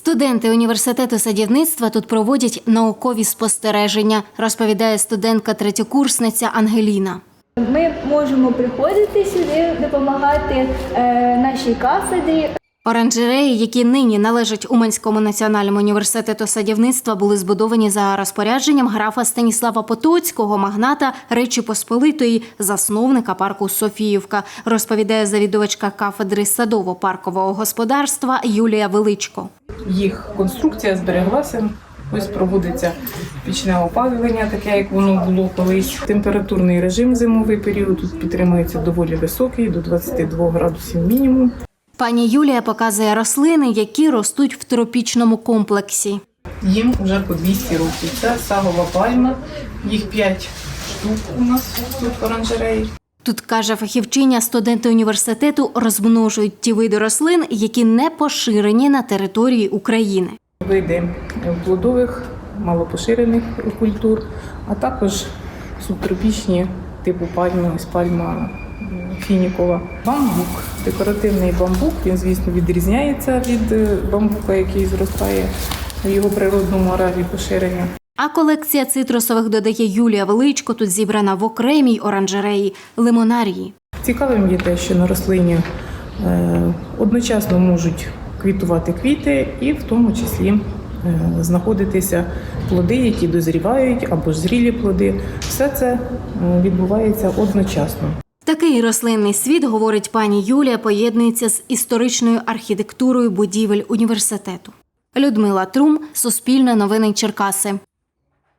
Студенти університету садівництва тут проводять наукові спостереження, розповідає студентка третьокурсниця Ангеліна. Ми можемо приходити сюди, допомагати е, нашій кафедрі. Оранжереї, які нині належать Уманському національному університету садівництва, були збудовані за розпорядженням графа Станіслава Потоцького, магната Речі Посполитої, засновника парку Софіївка, розповідає завідувачка кафедри садово-паркового господарства Юлія Величко. їх конструкція збереглася. Ось проводиться пічне опалювання, таке як воно було колись. Температурний режим зимовий період тут підтримується доволі високий, до 22 градусів мінімум. Пані Юлія показує рослини, які ростуть в тропічному комплексі. Їм вже по 200 років. Це сагова пальма, їх 5 штук у нас тут в оранжереї. Тут каже фахівчиня, студенти університету розмножують ті види рослин, які не поширені на території України. Види плодових, малопоширених культур, а також субтропічні типу пальми, ось пальма фінікова. Бамбук, декоративний бамбук, він, звісно, відрізняється від е, бамбука, який зростає в його природному ареалі поширення. А колекція цитрусових, додає Юлія Величко, тут зібрана в окремій оранжереї лимонарії. Цікавим є те, що на рослині е, одночасно можуть квітувати квіти, і в тому числі е, знаходитися плоди, які дозрівають або ж зрілі плоди. Все це відбувається одночасно. Такий рослинний світ, говорить пані Юлія, поєднується з історичною архітектурою будівель університету. Людмила Трум, Суспільне новини Черкаси.